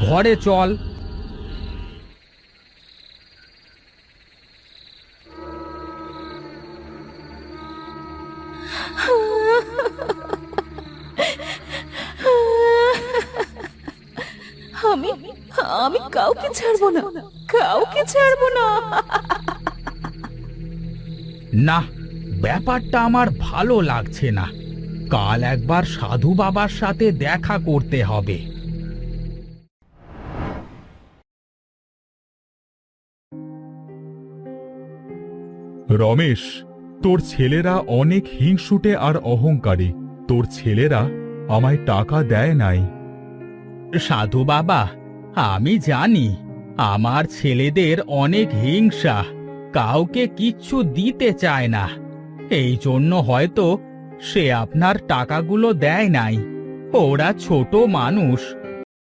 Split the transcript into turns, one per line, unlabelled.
ঘরে চল।
আমি আমি কাউকে ছাড়বো না কাউকে ছাড়বো না।
না ব্যাপারটা আমার ভালো লাগছে না। কাল একবার সাধু বাবার সাথে দেখা করতে হবে।
রমেশ, তোর ছেলেরা অনেক হিংসুটে আর অহংকারী। তোর ছেলেরা আমায় টাকা দেয় নাই।
সাধু বাবা, আমি জানি আমার ছেলেদের অনেক হিংসা, কাউকে কিচ্ছু দিতে চায় না। এই জন্য হয়তো সে আপনার টাকাগুলো দেয় নাই। ওরা ছোট মানুষ